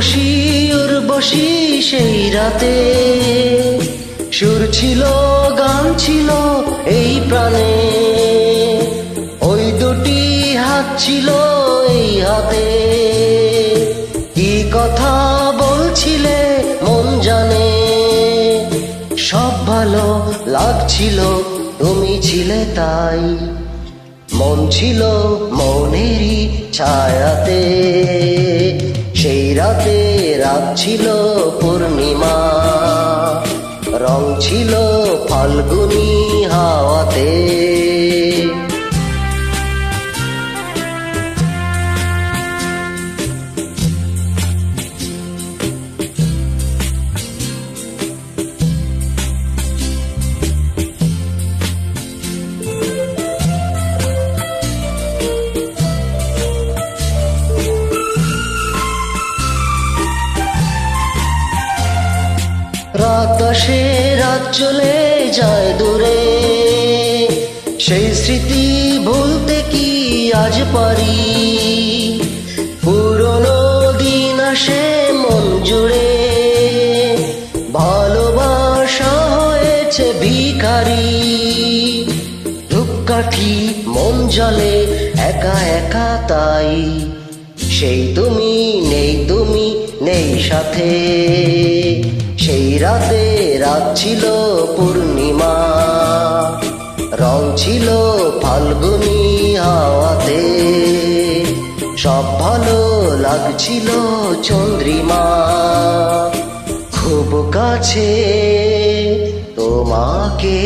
খুশি উর্বশী সেই রাতে। সুর ছিল, গান ছিল এই প্রাণে। ওই দুটি হাত ছিল এই হাতে। কি কথা বলছিলে, মন জানে। সব ভালো লাগছিল, তুমি ছিলে তাই। মন ছিল মনেরই ছায়াতে। সেই রাতে রাত ছিল পূর্ণিমা। রং ছিল ফাল্গুনি। রাত আসে রাত চলে যায় দূরে। সেই স্মৃতি ভুলতে কি আজ পারি? পুরনো দিন আসে মন জুড়ে। ভালোবাসা হয়েছে ভিখারি। ধূপকাঠি মন জলে একা একা তাই। সেই তুমি, নেই তুমি, নেই সাথে। সেই রাতে রাত ছিল পূর্ণিমা। রং ছিল ফাল্গুনি হাওয়াতে। সব ভালো লাগছিল চন্দ্রিমা। খুব কাছে তোমাকে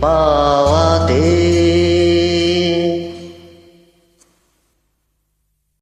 পাওয়াতে।